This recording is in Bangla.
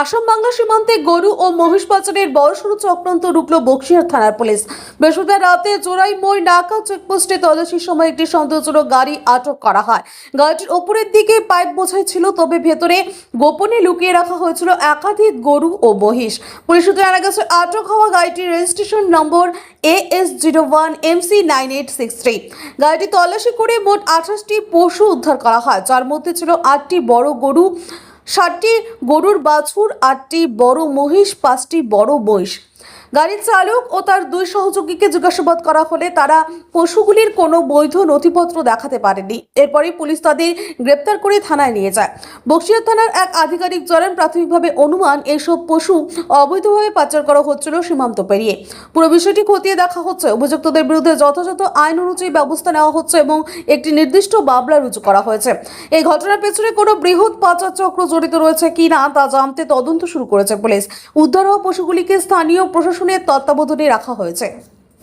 আসাম বাংলা সীমান্তে গরু ও মহিষ পাচারের বড়সড় চক্রান্ত রুখল বক্সিহাট থানার পুলিশ। বৃহস্পতিবার রাতে জোড়াই মই নাকা চেকপোস্টে তল্লাশির সময় একটি সন্দেহজনক গাড়ি আটক করা হয়। গাড়িটির ওপরের দিকে পাইপ বোঝাই ছিল, তবে ভেতরে গোপনে লুকিয়ে রাখা হয়েছিল একাধিক গরু ও মহিষ। পুলিশ সূত্রে জানা গেছে, আটক হওয়া গাড়িটির registration number A S zero one MC nine eight six three. গাড়িটি তল্লাশি করে মোট আঠাশটি পশু উদ্ধার করা হয়, যার মধ্যে ছিল আটটি বড় গরু ষাটটি গরুর বাছুর আটটি বড় মহিষ পাঁচটি বড় মহিষ। গাড়ির চালক ও তার দুই সহযোগীকে জিজ্ঞাসাবাদ করা হলে তারা পশুগুলির কোনো বৈধ নথিপত্র দেখাতে পারেনি এরপরই পুলিশ তাদের গ্রেপ্তার করে থানায় নিয়ে যায়। বক্সিয়ার থানার এক আধিকারিক জানান, প্রাথমিকভাবে অনুমান এসব পশু অবৈধভাবে পাচার করা হচ্ছিল সীমান্ত পেরিয়ে। পুরো বিষয়টি খতিয়ে দেখা হচ্ছে। অভিযুক্তদের বিরুদ্ধে যথাযথ আইন অনুযায়ী ব্যবস্থা নেওয়া হচ্ছে এবং একটি নির্দিষ্ট মামলা রুজু করা হয়েছে। এই ঘটনার পেছনে কোনো বৃহৎ পাচার চক্র জড়িত রয়েছে কিনা তা জানতে তদন্ত শুরু করেছে পুলিশ। উদ্ধার হওয়া পশুগুলিকে স্থানীয় প্রশাসনের তত্ত্বাবধানে রাখা হয়েছে।